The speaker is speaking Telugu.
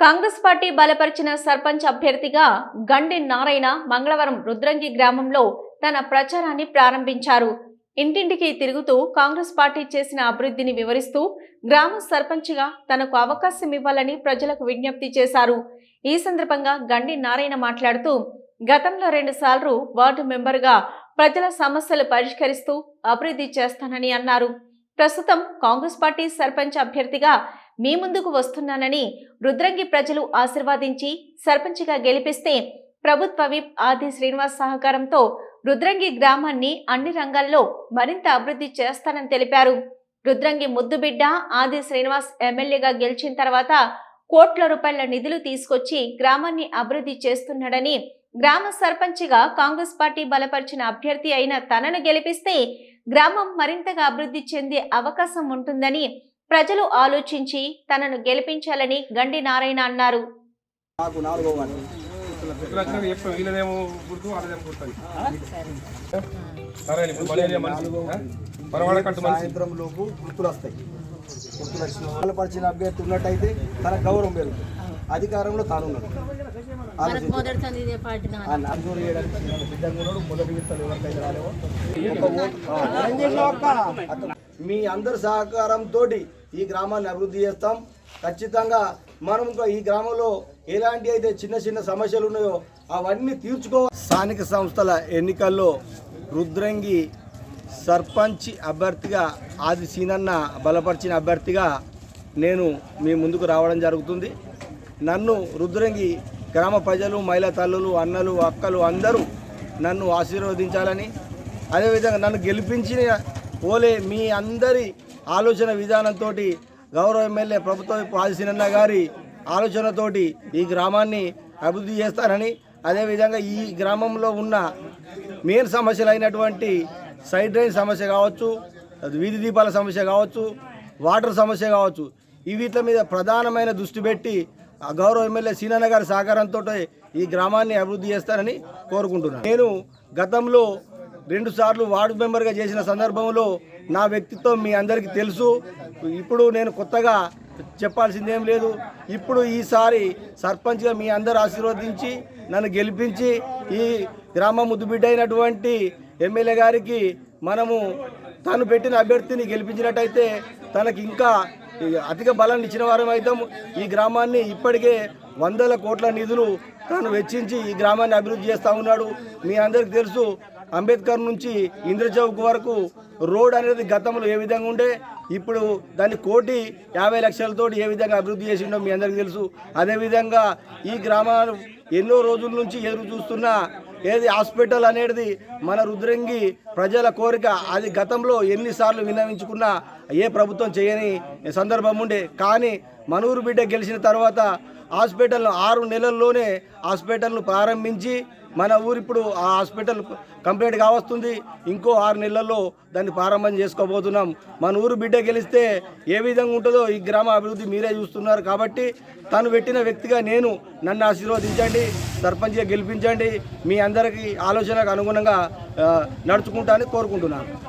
కాంగ్రెస్ పార్టీ బలపరిచిన సర్పంచ్ అభ్యర్థిగా గండి నారాయణ మంగళవారం రుద్రంగి గ్రామంలో తన ప్రచారాన్ని ప్రారంభించారు. ఇంటింటికి తిరుగుతూ కాంగ్రెస్ పార్టీ చేసిన అభివృద్ధిని వివరిస్తూ గ్రామ సర్పంచ్గా తనకు అవకాశం ఇవ్వాలని ప్రజలకు విజ్ఞప్తి చేశారు. ఈ సందర్భంగా గండి నారాయణ మాట్లాడుతూ గతంలో రెండుసార్లు వార్డు మెంబర్గా ప్రజల సమస్యలు పరిష్కరిస్తూ అభివృద్ధి చేస్తానని అన్నారు. ప్రస్తుతం కాంగ్రెస్ పార్టీ సర్పంచ్ అభ్యర్థిగా మీ ముందుకు వస్తున్నానని రుద్రంగి ప్రజలు ఆశీర్వాదించి సర్పంచ్గా గెలిపిస్తే ప్రభుత్వ విప్ ఆది శ్రీనివాస్ సహకారంతో రుద్రంగి గ్రామాన్ని అన్ని రంగాల్లో మరింత అభివృద్ధి చేస్తానని తెలిపారు. రుద్రంగి ముద్దుబిడ్డ ఆది శ్రీనివాస్ ఎమ్మెల్యేగా గెలిచిన తర్వాత కోట్ల రూపాయల నిధులు తీసుకొచ్చి గ్రామాన్ని అభివృద్ధి చేస్తున్నాడని గ్రామ సర్పంచిగా కాంగ్రెస్ పార్టీ బలపరిచిన అభ్యర్థి అయిన తనను గెలిపిస్తే గ్రామం మరింతగా అభివృద్ధి చెందే అవకాశం ఉంటుందని ప్రజలు ఆలోచించి తనను గెలిపించాలని గండి నారాయణ అన్నారు. సాయంత్రం లోపు గుర్తులు వస్తాయి గుర్తులు వచ్చిన బలపరిచిన అభ్యర్థి ఉన్నట్టయితే తన గౌరవం పెరుగుతుంది. అధికారంలో తాను మీ అందరి సహకారంతో ఈ గ్రామాన్ని అభివృద్ధి చేస్తాం. ఖచ్చితంగా మనం ఇంకా ఈ గ్రామంలో ఎలాంటి అయితే చిన్న చిన్న సమస్యలు ఉన్నాయో అవన్నీ తీర్చుకో స్థానిక సంస్థల ఎన్నికల్లో రుద్రంగి సర్పంచ్ అభ్యర్థిగా ఆది సీనన్న బలపరిచిన అభ్యర్థిగా నేను మీ ముందుకు రావడం జరుగుతుంది. నన్ను రుద్రంగి గ్రామ ప్రజలు మహిళా తల్లులు అన్నలు అక్కలు అందరూ నన్ను ఆశీర్వదించాలని అదేవిధంగా నన్ను గెలిపించిన ఓలే మీ అందరి ఆలోచన విధానంతో గౌరవ ఎమ్మెల్యే ప్రభుత్వ పాలసీనన్న గారి ఆలోచనతోటి ఈ గ్రామాన్ని అభివృద్ధి చేస్తానని అదేవిధంగా ఈ గ్రామంలో ఉన్న మెయిన్ సమస్యలు అయినటువంటి సైడ్ డ్రైన్ సమస్య కావచ్చు అది వీధి దీపాల సమస్య కావచ్చు వాటర్ సమస్య కావచ్చు ఈ వీటి మీద ప్రధానమైన దృష్టి పెట్టి గౌరవ ఎమ్మెల్యే సీనన్న గారి సహకారంతో ఈ గ్రామాన్ని అభివృద్ధి చేస్తానని కోరుకుంటున్నాను. నేను గతంలో రెండు సార్లు వార్డు మెంబర్గా చేసిన సందర్భంలో నా వ్యక్తిత్వం మీ అందరికీ తెలుసు. ఇప్పుడు నేను కొత్తగా చెప్పాల్సిందేం లేదు. ఇప్పుడు ఈసారి సర్పంచ్గా మీ అందరు ఆశీర్వదించి నన్ను గెలిపించి ఈ గ్రామ ముద్దుబిడ్డ అయినటువంటి ఎమ్మెల్యే గారికి మనము తను పెట్టిన అభ్యర్థిని గెలిపించినట్టయితే తనకి ఇంకా అధిక బలాన్ని ఇచ్చిన వారం అయితే. ఈ గ్రామాన్ని ఇప్పటికే వందల కోట్ల నిధులు తాను వెచ్చించి ఈ గ్రామాన్ని అభివృద్ధి చేస్తూ ఉన్నాడు. మీ అందరికీ తెలుసు అంబేద్కర్ నుంచి ఇంద్రచౌక్ వరకు రోడ్ అనేది గతంలో ఏ విధంగా ఉండే ఇప్పుడు దాన్ని కోటి యాభై లక్షలతో ఏ విధంగా అభివృద్ధి చేసిండో మీ అందరికీ తెలుసు. అదేవిధంగా ఈ గ్రామాలు ఎన్నో రోజుల నుంచి ఎదురు చూస్తున్న ఏది హాస్పిటల్ అనేది మన రుద్రంగి ప్రజల కోరిక. అది గతంలో ఎన్నిసార్లు విన్నవించుకున్నా ఏ ప్రభుత్వం చేయని సందర్భం ఉండే. కానీ మనూరు బిడ్డ గెలిచిన తర్వాత హాస్పిటల్ ఆరు నెలల్లోనే హాస్పిటల్ను ప్రారంభించి మన ఊరు ఇప్పుడు ఆ హాస్పిటల్ కంప్లీట్ కావస్తుంది. ఇంకో ఆరు నెలల్లో దాన్ని ప్రారంభం చేసుకోబోతున్నాం. మన ఊరు బిడ్డ గెలిస్తే ఏ విధంగా ఉంటుందో ఈ గ్రామ అభివృద్ధి మీరే చూస్తున్నారు. కాబట్టి తను పెట్టిన వ్యక్తిగా నేను నన్ను ఆశీర్వదించండి. సర్పంచ్గా గెలిపించండి. మీ అందరికీ ఆలోచనకు అనుగుణంగా ఆ, నడుచుకుంటానని కోరుకుంటున్నాను.